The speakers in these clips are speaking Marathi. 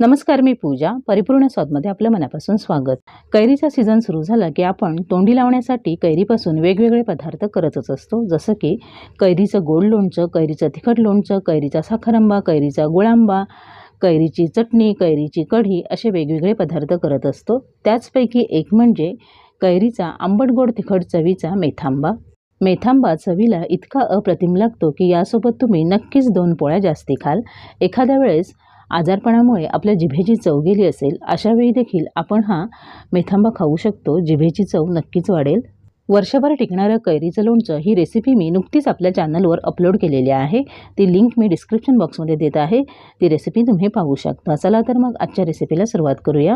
नमस्कार मी पूजा. परिपूर्ण स्वादमध्ये आपलं मनापासून स्वागत. कैरीचा सीझन सुरू झाला की आपण तोंडी लावण्यासाठी कैरीपासून वेगवेगळे पदार्थ करतच असतो. जसं की कैरीचं गोड लोणचं कैरीचं तिखट लोणचं कैरीचा साखरंबा कैरीचा गुळांबा कैरीची चटणी कैरीची कढी असे वेगवेगळे पदार्थ करत असतो. त्याचपैकी एक म्हणजे कैरीचा आंबट गोड तिखट चवीचा मेथांबा. मेथांबा चवीला इतका अप्रतिम लागतो की यासोबत तुम्ही नक्कीच दोन पोळ्या जास्ती खाल. एखाद्या वेळेस आजारपणामुळे आपल्या जिभेची चव गेली असेल अशावेळी देखील आपण हा मेथांबा खाऊ शकतो. जिभेची चव नक्कीच वाढेल. वर्षभर टिकणारं कैरीचं लोणचं ही रेसिपी मी नुकतीच आपल्या चॅनलवर अपलोड केलेली आहे. ती लिंक मी डिस्क्रिप्शन बॉक्समध्ये देत आहे. ती रेसिपी तुम्ही पाहू शकता. चला तर मग आजच्या रेसिपीला सुरुवात करूया.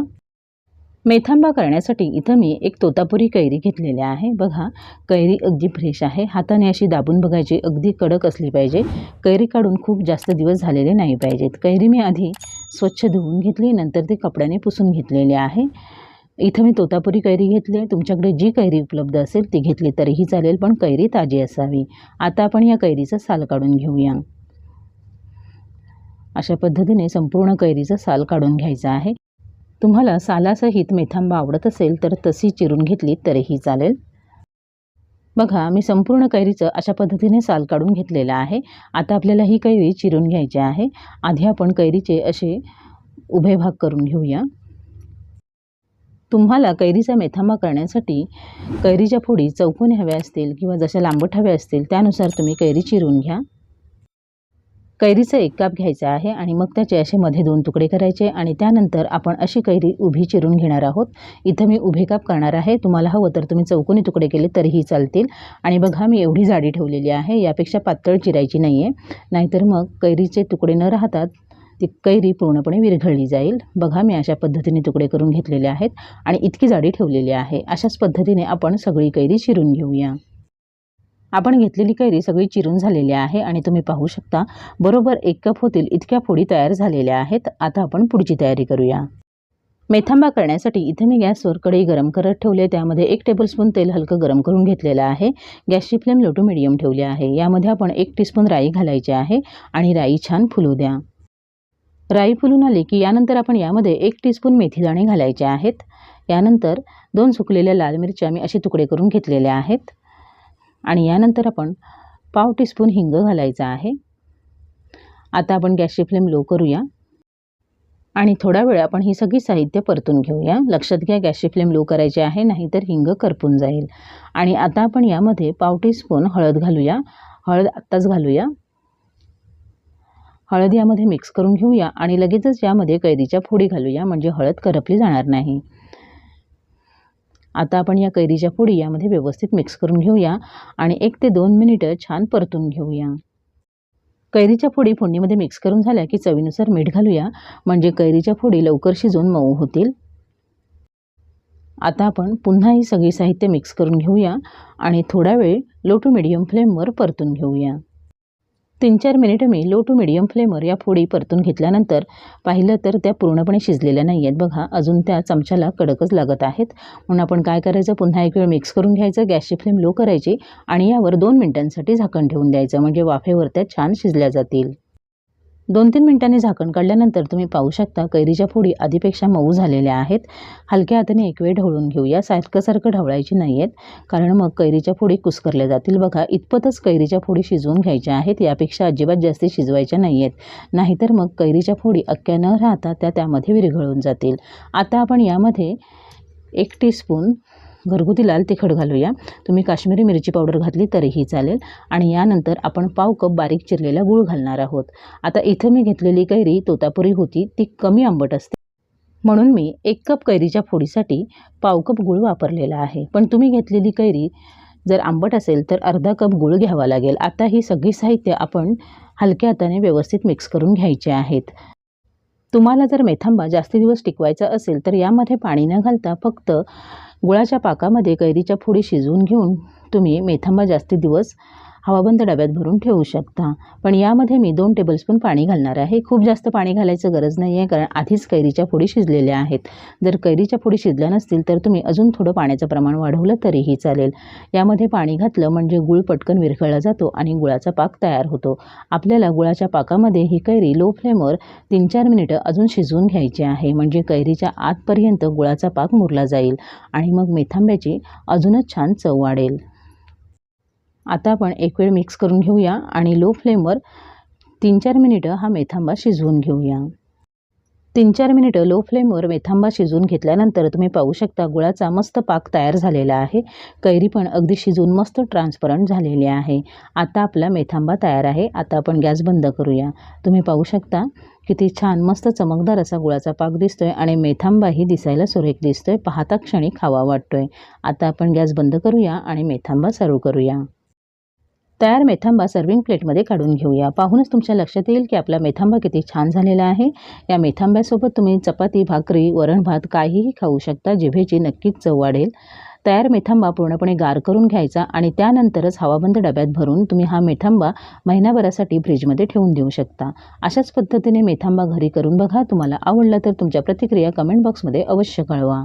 मेथांबा करण्यासाठी इथं मी एक तोतापुरी कैरी घेतलेली आहे. बघा कैरी अगदी फ्रेश आहे. हाताने अशी दाबून बघायची अगदी कडक असली पाहिजे. कैरी काढून खूप जास्त दिवस झालेले नाही पाहिजेत. कैरी मी आधी स्वच्छ धुवून घेतली नंतर ती कपड्याने पुसून घेतलेली आहे. इथं मी तोतापुरी कैरी घेतली तुमच्याकडे जी कैरी उपलब्ध असेल ती घेतली तरीही चालेल पण कैरी ताजी असावी. आता आपण या कैरीचं साल काढून घेऊया. अशा पद्धतीने संपूर्ण कैरीचा साल काढून घ्यायचा आहे. तुम्हाला सालासहित मेथांबा आवडत असेल तर तशी चिरून घेतली तरीही चालेल. बघा मी संपूर्ण कैरीचं अशा पद्धतीने साल काढून घेतलेलं आहे. आता आपल्याला ही कैरी चिरून घ्यायची आहे. आधी आपण कैरीचे असे उभे भाग करून घेऊया. तुम्हाला कैरीचा मेथांबा करण्यासाठी कैरीच्या फोडी चौकोनी हव्या असतील किंवा जशा लांबट हव्या असतील त्यानुसार तुम्ही कैरी चिरून घ्या. कैरीचं एक काप घ्यायचा आहे आणि मग त्याचे असे मध्ये दोन तुकडे करायचे आणि त्यानंतर आपण अशी कैरी उभी चिरून घेणार आहोत. इथं मी उभे काप करणार आहे. तुम्हाला हवं तर तुम्ही चौकोनी तुकडे केले तरीही चालतील. आणि बघा मी एवढी जाडी ठेवलेली आहे यापेक्षा पातळ चिरायची नाही आहे नाहीतर मग कैरीचे तुकडे न राहतात ती कैरी पूर्णपणे विरघळली जाईल. बघा मी अशा पद्धतीने तुकडे करून घेतलेले आहेत आणि इतकी जाडी ठेवलेली आहे. अशाच पद्धतीने आपण सगळी कैरी चिरून घेऊया. आपण घेतलेली कैरी सगळी चिरून झालेली आहे आणि तुम्ही पाहू शकता बरोबर एक कप होतील इतक्या फोडी तयार झालेल्या आहेत. आता आपण पुढची तयारी करूया. मेथांबा करण्यासाठी इथे मी गॅसवर कढई गरम करत ठेवले त्यामध्ये एक टेबलस्पून तेल हलकं गरम करून घेतलेलं आहे. गॅसची फ्लेम लो टू मिडियम ठेवली आहे. यामध्ये आपण एक टीस्पून राई घालायची आहे आणि राई छान फुलू द्या. राई फुलून आली की यानंतर आपण यामध्ये एक टीस्पून मेथीदाणे घालायचे आहेत. यानंतर दोन सुकलेल्या लाल मिरच्या मी असे तुकडे करून घेतलेल्या आहेत. आणि यानंतर आपण पाव टीस्पून हिंग घालायचा आहे. आता आपण गॅसची फ्लेम लो करूया. आणि थोडा वेळ आपण ही सगळी साहित्य परतून घेऊया. लक्षात घ्या गॅसची फ्लेम लो करायची आहे नाहीतर हिंग करपून जाईल. आणि आता आपण यामध्ये पाव टीस्पून हळद घालूया. हळद आत्ताच घालूया. हळद यामध्ये मिक्स करून घेऊया आणि लगेचच यामध्ये कैरीच्या फोडी घालूया म्हणजे हळद करपली जाणार नाही. आता आपण या कैरीच्या फोडी यामध्ये व्यवस्थित मिक्स करून घेऊया आणि एक ते दोन मिनिटं छान परतून घेऊया. कैरीच्या फोडी फोडणीमध्ये मिक्स करून झाल्या की चवीनुसार मीठ घालूया. म्हणजे कैरीच्या फोडी लवकर शिजून मऊ होतील. आता आपण पुन्हा ही सगळी साहित्य मिक्स करून घेऊया आणि थोडा वेळ लो टू मिडियम फ्लेमवर परतून घेऊया. तीन चार मिनिटं मी लो टू मिडियम फ्लेमवर या फोडी परतून घेतल्यानंतर पाहिलं तर त्या पूर्णपणे शिजलेल्या नाही आहेत बघा अजून त्या चमच्याला कडकच लागत आहेत. म्हणून आपण काय करायचं? पुन्हा एक वेळ मिक्स करून घ्यायचं. गॅसची फ्लेम लो करायची आणि यावर दोन मिनिटांसाठी झाकण ठेवून द्यायचं. म्हणजे वाफेवर त्या छान शिजल्या जातील. दोन तीन मिनिटांनी झाकण काढल्यानंतर तुम्ही पाहू शकता कैरीच्या फोडी आधीपेक्षा मऊ झालेल्या आहेत. हलक्या हाताने एक वेळ ढवळून घेऊया. सारखं सारखं ढवळायची नाही आहेत कारण मग कैरीच्या फोडी कुस्करल्या जातील. बघा इतपतच कैरीच्या फोडी शिजवून घ्यायच्या आहेत. यापेक्षा अजिबात जास्त शिजवायच्या नाही आहेत नाहीतर मग कैरीच्या फोडी अक्क्या न राहता त्या त्यामध्ये विरघळून जातील. आता आपण यामध्ये एक टीस्पून घरगुती लाल तिखट घालूया. तुम्ही काश्मीरी मिरची पावडर घातली तरीही चालेल. आणि यानंतर आपण पाव कप बारीक चिरलेला गूळ घालणार आहोत. आता इथं मी घेतलेली कैरी तोतापुरी होती. ती कमी आंबट असते. म्हणून मी एक कप कैरीच्या फोडीसाठी पाव कप गूळ वापरलेला आहे. पण तुम्ही घेतलेली कैरी जर आंबट असेल तर अर्धा कप गूळ घ्यावा लागेल. आता ही सगळी साहित्य आपण हलक्या हाताने व्यवस्थित मिक्स करून घ्यायचे आहेत. तुम्हाला जर मेथांबा जास्त दिवस टिकवायचा असेल तर यामध्ये पाणी न घालता फक्त गुळाच्या पाकामध्ये कैरीच्या फोडी शिजवून घेऊन तुम्ही मेथांबा जास्ती दिवस हवाबंद डब्यात भरून ठेवू शकता. पण यामध्ये मी दोन टेबलस्पून पाणी घालणार आहे. खूप जास्त पाणी घालायचं गरज नाही आहे कारण आधीच कैरीच्या फोडी शिजलेल्या आहेत. जर कैरीच्या फोडी शिजल्या नसतील तर तुम्ही अजून थोडं पाण्याचं प्रमाण वाढवलं तरीही चालेल. यामध्ये पाणी घातलं म्हणजे गुळ पटकन विरघळला जातो आणि गुळाचा पाक तयार होतो. आपल्याला गुळाच्या पाकामध्ये ही कैरी लो फ्लेमवर तीन चार मिनिटं अजून शिजवून घ्यायची आहे. म्हणजे कैरीच्या आतपर्यंत गुळाचा पाक मुरला जाईल आणि मग मेथांब्याची अजूनच छान चव वाढेल. आता आपण एक वेळ मिक्स करून घेऊया आणि लो फ्लेमवर तीन चार मिनिटं हा मेथांबा शिजवून घेऊया. तीन चार मिनिटं लो फ्लेमवर मेथांबा शिजवून घेतल्यानंतर तुम्ही पाहू शकता गुळाचा मस्त पाक तयार झालेला आहे. कैरी पण अगदी शिजून मस्त ट्रान्सपरंट झालेली आहे. आता आपला मेथांबा तयार आहे. आता आपण गॅस बंद करूया. तुम्ही पाहू शकता किती छान मस्त चमकदार असा गुळाचा पाक दिसतोय आणि मेथांबाही दिसायला सुरेख दिसतोय. पाहता क्षणी खावा वाटतोय. आता आपण गॅस बंद करूया आणि मेथांबा सर्व करूया. तयार मेथांबा सर्विंग प्लेटमध्ये काढून घेऊया. पाहूनच तुमच्या लक्षात येईल की आपला मेथांबा किती छान झालेला आहे. या मेथांब्यासोबत तुम्ही चपाती भाकरी वरण भात काहीही खाऊ शकता जिभेची नक्कीच चव वाढेल. तयार मेथांबा पूर्णपणे गार करून घ्यायचा आणि त्यानंतरच हवाबंद डब्यात भरून तुम्ही हा मेथांबा महिनाभरासाठी फ्रीजमध्ये ठेवून देऊ शकता. अशाच पद्धतीने मेथांबा घरी करून बघा. तुम्हाला आवडला तर तुमच्या प्रतिक्रिया कमेंट बॉक्समध्ये अवश्य कळवा.